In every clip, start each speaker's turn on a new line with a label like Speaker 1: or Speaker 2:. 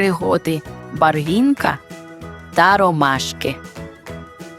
Speaker 1: Пригоди Барвінка та Ромашки.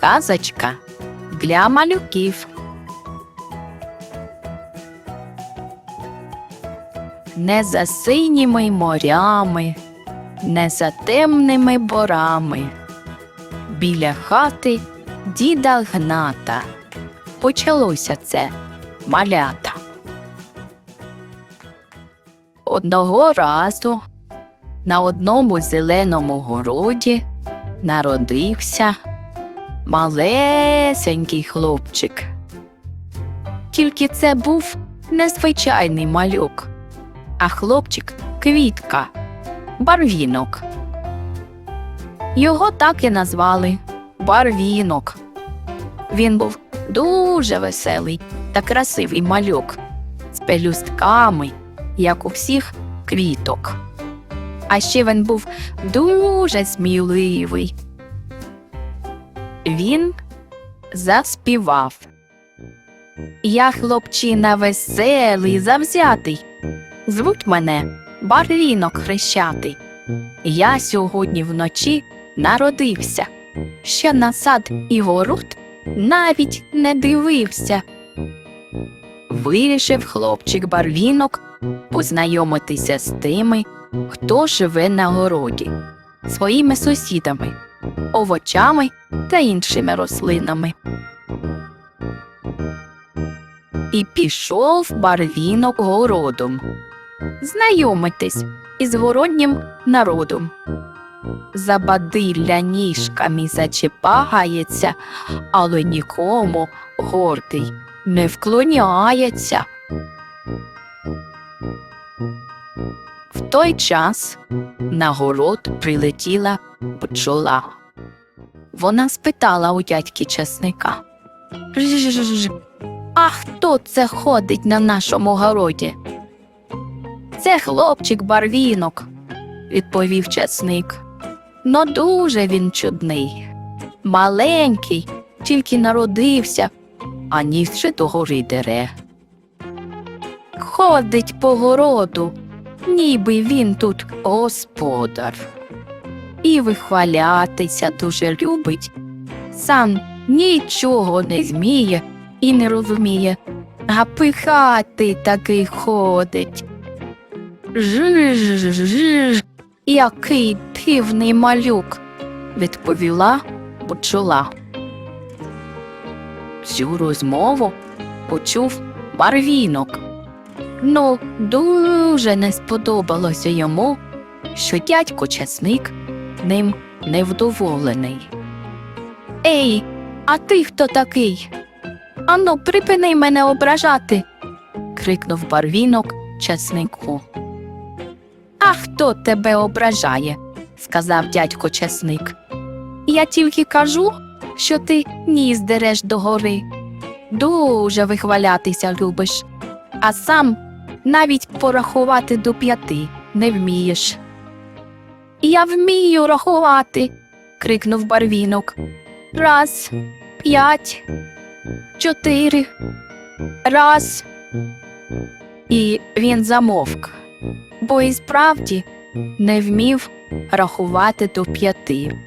Speaker 1: Казочка для малюків. Не за синіми морями, не за темними борами. Біля хати діда Гната. Почалося це малята. Одного разу на одному зеленому городі народився малесенький хлопчик. Тільки це був незвичайний малюк, а хлопчик квітка, барвінок. Його так і назвали барвінок. Він був дуже веселий та красивий малюк з пелюстками, як у всіх квіток. А ще він був дуже сміливий. Він заспівав. Я хлопчина веселий, завзятий. Звуть мене Барвінок хрещатий. Я сьогодні вночі народився, ще на сад і город навіть не дивився. Вирішив хлопчик Барвінок познайомитися з тими, хто живе на городі, своїми сусідами, овочами та іншими рослинами. І пішов барвінок городом, знайомитись із городнім народом. За бадилля ніжками зачіпагається, але нікому гордий не вклоняється. В той час на город прилетіла бджола. Вона спитала у дядьки часника. «Ж-ж-ж, А хто це ходить на нашому городі? Це хлопчик барвінок, відповів часник. Но дуже він чудний. Маленький, тільки народився, а ніс ще до дере. Ходить по городу, ніби він тут господар. І вихвалятися дуже любить. Сам нічого не зміє і не розуміє, а пихати таки ходить. Жиж, який дивний малюк, відповіла бджола. Цю розмову почув барвінок. Ну, дуже не сподобалося йому, що дядько часник ним невдоволений. Ей, а ти хто такий? Ану, припини мене ображати. крикнув барвінок часнику. А хто тебе ображає? сказав дядько часник. Я тільки кажу, що ти ніс дереш догори. Дуже вихвалятися любиш, а сам навіть порахувати до п'яти не вмієш. Я вмію рахувати. крикнув барвінок. Раз, п'ять, чотири. Раз. І він замовк, бо і справді не вмів рахувати до п'яти.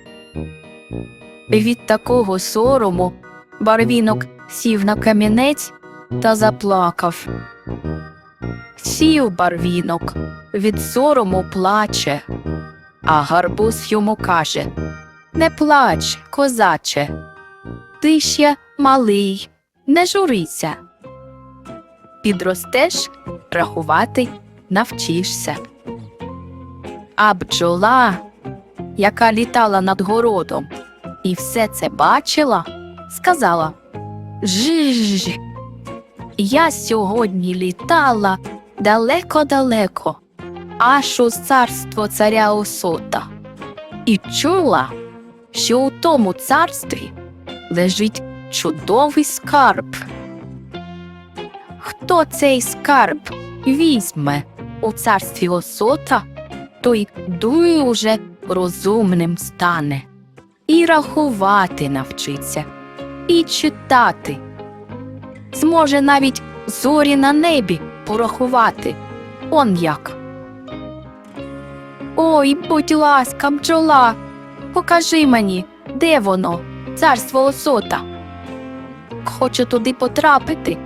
Speaker 1: Від такого сорому барвінок сів на камінець та заплакав. Сів барвінок, від сорому плаче, а гарбуз йому каже Не плач, козаче, ти ще малий, не журися. Підростеш, рахувати навчишся. А бджола, яка літала над городом і все це бачила, сказала Жиж, я сьогодні літала далеко-далеко, аж у царство царя Осота, і чула, що у тому царстві лежить чудовий скарб. Хто цей скарб візьме у царстві Осота, той дуже розумним стане, і рахувати навчиться, і читати. Зможе навіть зорі на небі порахувати. Он як. Ой, будь ласка, бджола, покажи мені, де воно, царство осота. Хочу туди потрапити,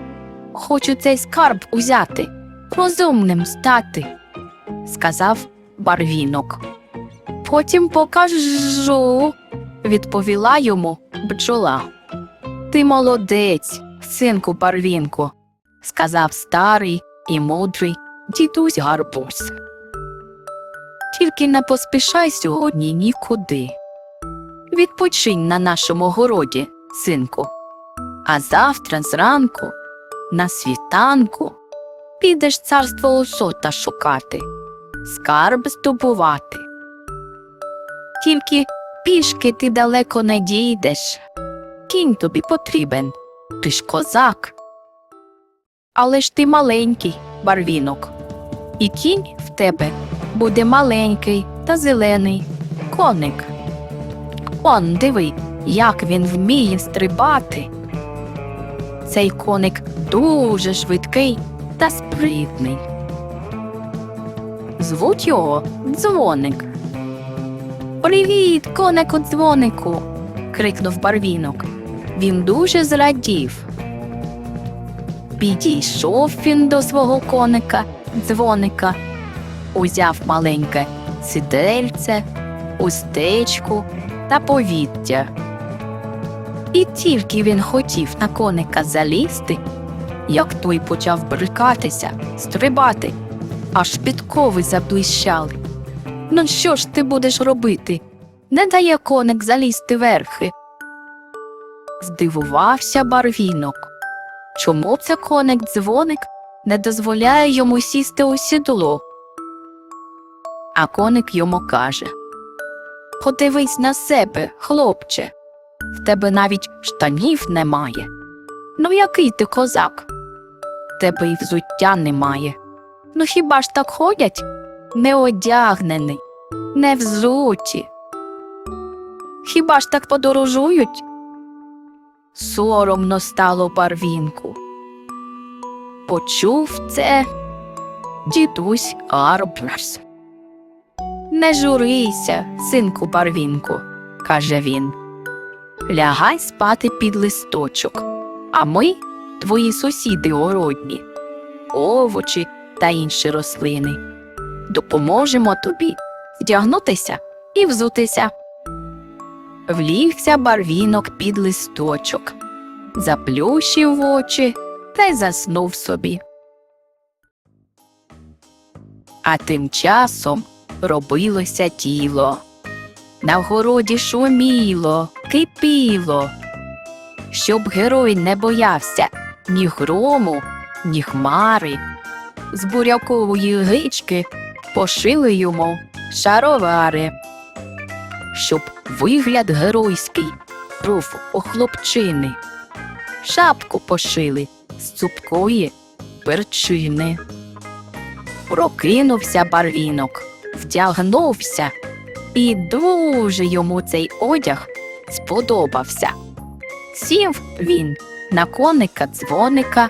Speaker 1: хочу цей скарб узяти, розумним стати, сказав барвінок. Потім покажу, відповіла йому бджола. Ти молодець, синку барвінку, сказав старий і мудрий дідусь гарбуз. Тільки не поспішай сьогодні нікуди. Відпочинь на нашому городі, синку. А завтра зранку, на світанку, підеш царство осота шукати, скарб здобувати. Тільки пішки ти далеко не дійдеш. Кінь тобі потрібен, ти ж козак. Але ж ти маленький, барвінок, і кінь в тебе буде маленький та зелений коник. Он, диви, як він вміє стрибати. Цей коник дуже швидкий та спритний. Звуть його дзвоник. Привіт, конику дзвонику. крикнув барвінок. Він дуже зрадів. Підійшов він до свого коника, дзвоника, узяв маленьке сидельце, устечку та повіття. І тільки він хотів на коника залізти, як той почав брикатися, стрибати, аж підкови заблищали. Ну що ж ти будеш робити? Не дає коник залізти верхи. Здивувався барвінок. Чому це коник дзвоник не дозволяє йому сісти у сідло? А коник йому каже Подивись на себе, хлопче, в тебе навіть штанів немає. Ну, який ти козак? Тебе і взуття немає. Ну хіба ж так ходять? Не одягнений, не взуті. Хіба ж так подорожують? Соромно стало барвінку. Почув це дідусь Арбрас. Не журися, синку барвінку, каже він. Лягай спати під листочок, а ми твої сусіди ородні, овочі та інші рослини. Допоможемо тобі вдягнутися і взутися. Влігся барвінок під листочок, заплющив очі та й заснув собі. А тим часом робилося тіло. На вгороді шуміло, кипіло. Щоб герой не боявся ні грому, ні хмари. З бурякової гички пошили йому шаровари. Щоб вигляд геройський був у хлопчини. Шапку пошили з цупкої перчини. Прокинувся барвінок, вдягнувся, і дуже йому цей одяг сподобався. Сів він на коника дзвоника,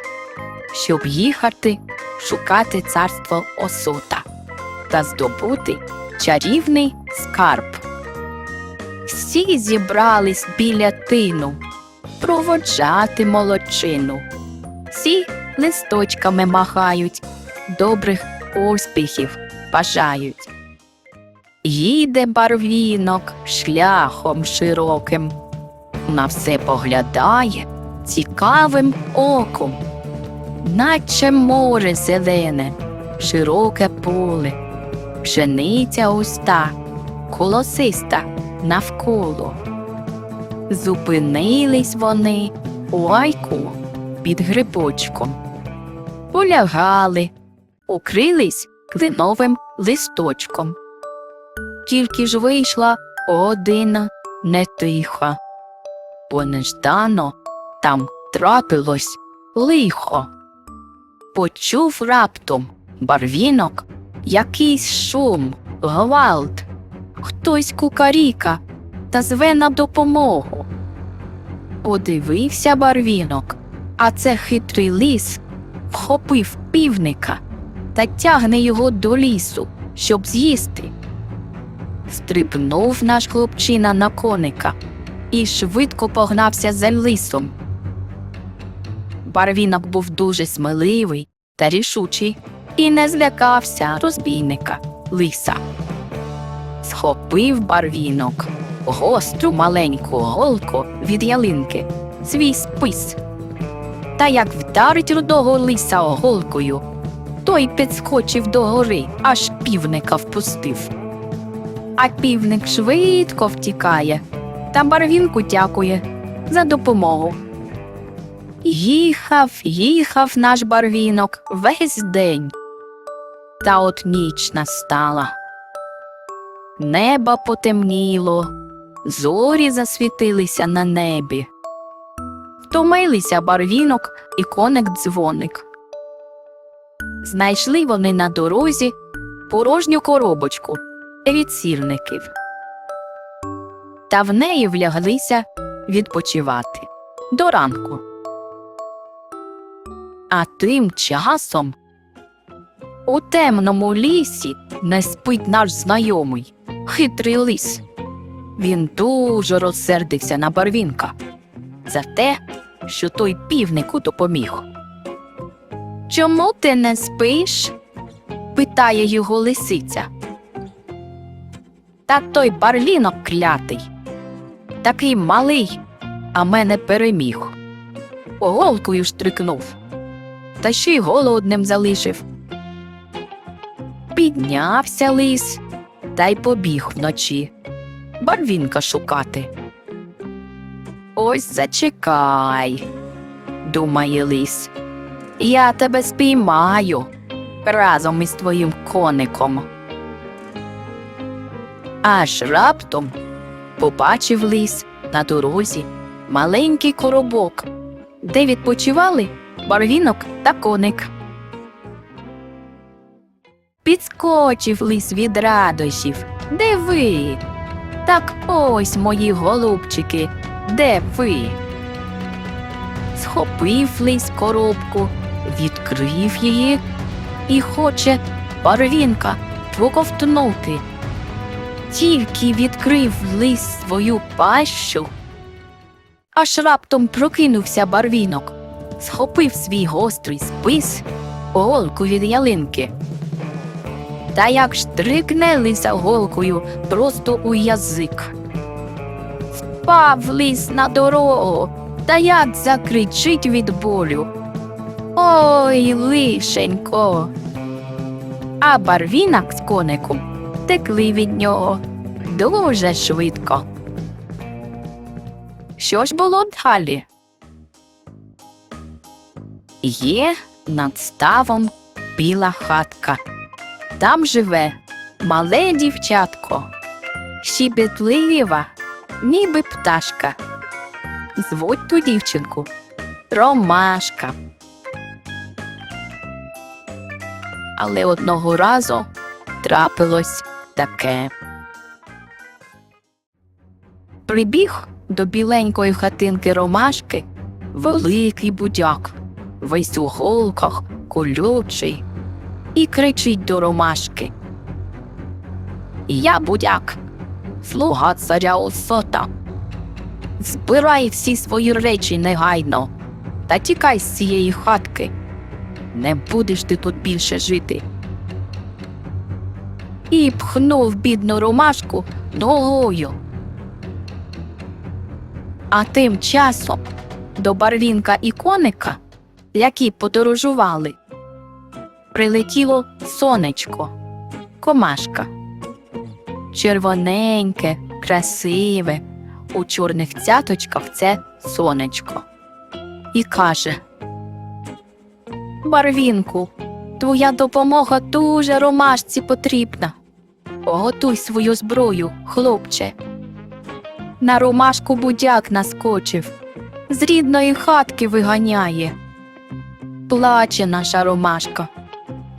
Speaker 1: щоб їхати шукати царство осота та здобути чарівний скарб. Всі зібрались біля тину проводжати молодчину. Всі листочками махають, добрих успіхів бажають. Їде барвінок шляхом широким, на все поглядає цікавим оком, наче море зелене, широке поле, пшениця уста, колосиста навколо. Зупинились вони у гайку під грибочком, полягали, укрились клиновим листочком. Тільки ж вийшла година не тиха, бо неждано там трапилось лихо. Почув раптом барвінок якийсь шум, гвалт, хтось кукаріка та зве на допомогу. Подивився барвінок, а це хитрий лис вхопив півника та тягне його до лісу, щоб з'їсти. Стрибнув наш хлопчина на коника і швидко погнався за лисом. Барвінок був дуже сміливий та рішучий і не злякався розбійника лиса. Схопив барвінок гостру маленьку голку від ялинки, свій спис. Та як вдарить рудого лиса голкою, той підскочив до гори, аж півника впустив. А півник швидко втікає та барвінку дякує за допомогу. Їхав, їхав наш барвінок весь день. Та от ніч настала. Небо потемніло, зорі засвітилися на небі. Втомилися барвінок і коник дзвоник. Знайшли вони на дорозі порожню коробочку від сірників. Та в неї вляглися відпочивати до ранку. А тим часом у темному лісі не спить наш знайомий, хитрий лис. Він дуже розсердився на барвінка за те, що той півнику допоміг. Чому ти не спиш? питає його лисиця. Та той барлінок клятий, такий малий, а мене переміг. Голкою штрикнув, та ще й голодним залишив. Піднявся лис та й побіг вночі. Барвінка шукати. Ось зачекай, думає лис. Я тебе спіймаю разом із твоїм коником. Аж раптом побачив лис на дорозі маленький коробок, де відпочивали барвінок та коник. Підскочив лис від радощів. Де ви? Так ось, мої голубчики, де ви? Схопив лис коробку, відкрив її і хоче барвінка проковтнути. Тільки відкрив лис свою пащу, аж раптом прокинувся барвінок, схопив свій гострий спис, голку від ялинки. Та як штрикне лиса голкою просто у язик. Впав лис на дорогу, та як закричить від болю. Ой, лишенько. А барвінок з коником текли від нього дуже швидко. Що ж було далі? Є над ставом біла хатка. Там живе мале дівчатко, щебетлива, ніби пташка. Звуть ту дівчинку Ромашка. Але одного разу трапилось таке. Прибіг до біленької хатинки Ромашки великий будяк, весь у голках, колючий, і кричить до Ромашки. Я будяк, слуга царя Осота. Збирай всі свої речі негайно та тікай з цієї хатки. Не будеш ти тут більше жити. І пхнув бідну ромашку ногою. А тим часом до барвінка і коника, які подорожували, прилетіло сонечко, комашка. Червоненьке, красиве, у чорних цяточках це сонечко. І каже Барвінку, твоя допомога дуже ромашці потрібна. Готуй свою зброю, хлопче. На ромашку будяк наскочив, з рідної хатки виганяє. Плаче наша ромашка,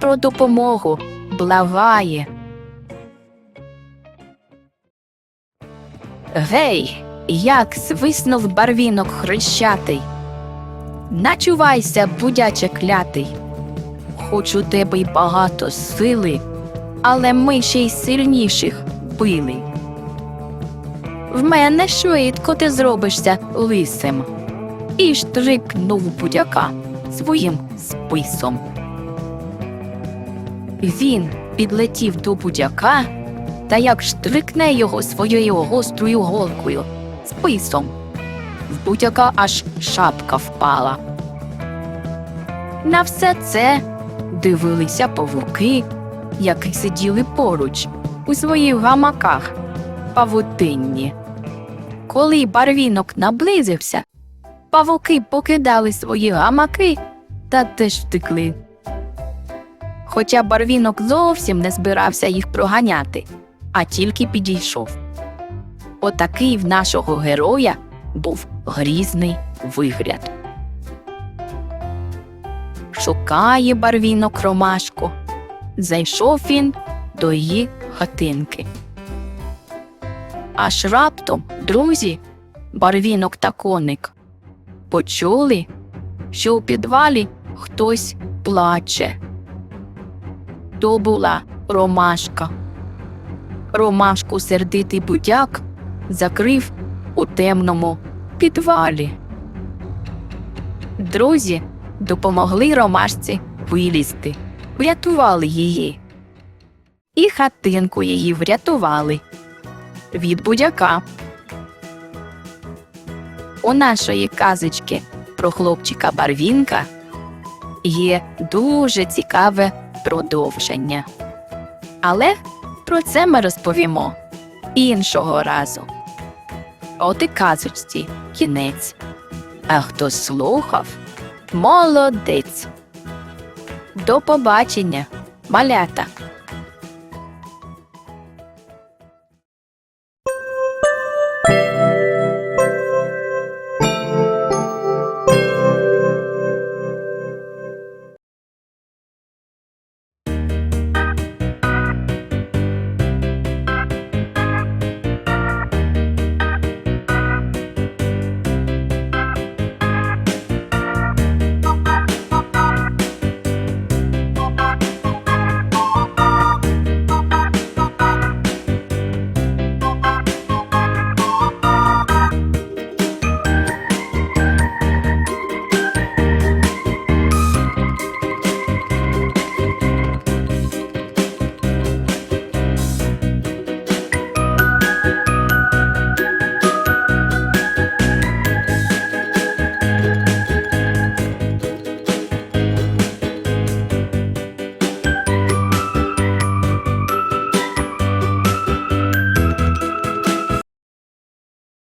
Speaker 1: про допомогу благає. Гей, як свиснув барвінок хрещатий. Начувайся, будяче клятий. Хоч у тебе й багато сили, але ми ще й сильніших пили. В мене швидко ти зробишся лисим. І штрикнув будяка своїм списом. Він підлетів до будяка та як штрикне його своєю гострою голкою списом. В будяка аж шапка впала. На все це дивилися павуки, які сиділи поруч у своїх гамаках павутинні. Коли барвінок наблизився, павуки покидали свої гамаки та теж втекли. Хоча барвінок зовсім не збирався їх проганяти, а тільки підійшов. Отакий в нашого героя був грізний вигляд. Шукає барвінок ромашку. Зайшов він до її хатинки. Аж раптом, друзі, барвінок та коник почули, що у підвалі хтось плаче. То була ромашка. Ромашку сердитий будяк закрив у темному підвалі. Друзі допомогли ромашці вилізти, врятували її. І хатинку її врятували від будяка. У нашої казочки про хлопчика Барвінка є дуже цікаве продовження. Але про це ми розповімо іншого разу. От і казочці кінець. А хто слухав, молодець. До побачення, малята!